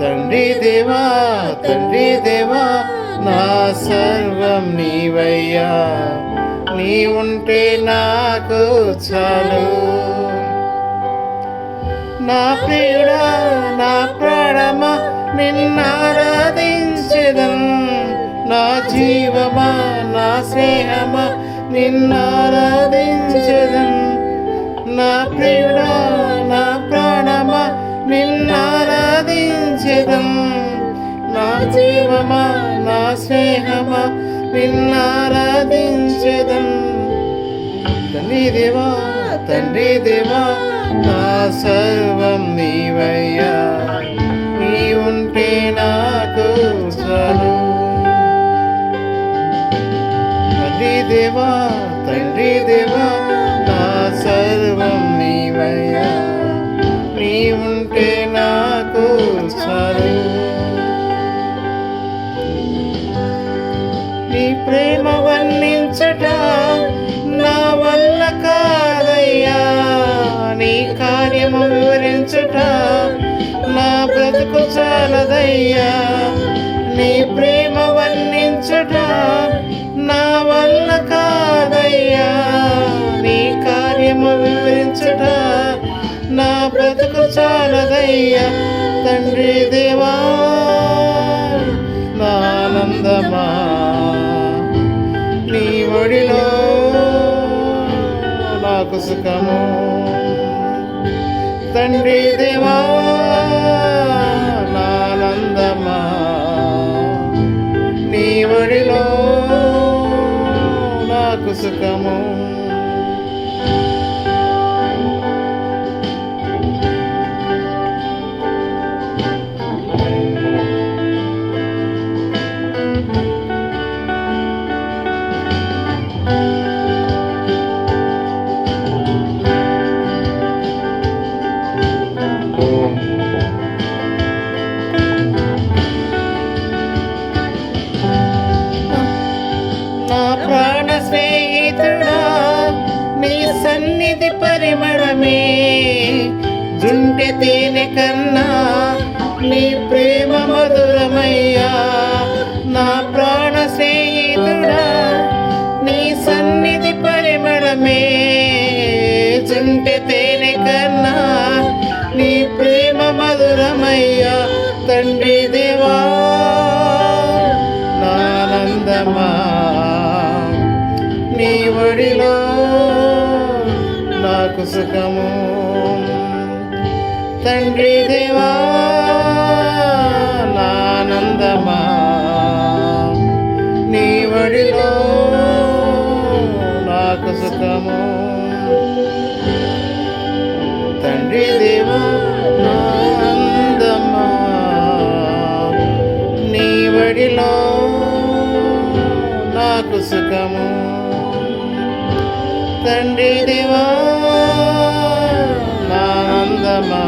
తండ్రి దేవా తండ్రి దేవా నా సర్వం నీవయ్యా. ఉంటే నాకు చాలు. నా ప్రియుడా నా ప్రాణమా నిన్నారాధించదం నా జీవమా నా స్నేహమా నిన్నారాధించదం నా ప్రియుడా నిన్నారాధించదం నా జీవమా నా స్నేహమా నిన్నారాధించదం తండ్రి దేవా తండ్రి దేవా నా సర్వం నీవయ్యా. నీ ఉంటే నాకు చాలు. తండ్రి దేవా ప్రేమ వర్ణించట నా వల్ల కాదయ్యా. నీ కార్యము వివరించుట నా బ్రతుకు చాలదయ్యా. నీ ప్రేమ వర్ణించట నా వల్ల కాదయ్యా. నీ కార్యము వివరించుట నా బ్రతుకు చాలదయ్యా. తండ్రి దేవా నా ఆనందమా. ఒడిలో నాకు సుఖము. తండ్రి దేవా నానందమా. నీ ఒడిలో నాకు సుఖము. నా ప్రాణ స్నేహితుడా నీ సన్నిధి పరిమళమే. జుంటె తేనె కన్నా నీ ప్రేమ మధురమయ్యా. నా ప్రాణ స్నేహితుడా నీ సన్నిధి పరిమళమే. జుంటె తేనె కన్నా నీ ప్రేమ మధురమయ్యా. తండ్రి దేవా నానందమా. నీ ఒడిలో నాకు సుఖము. తండ్రి దేవా నానందమా నీ ఒడిలో నాకు సుఖము. తండ్రి దేవా తండ్రి దేవా నా ఆనందమా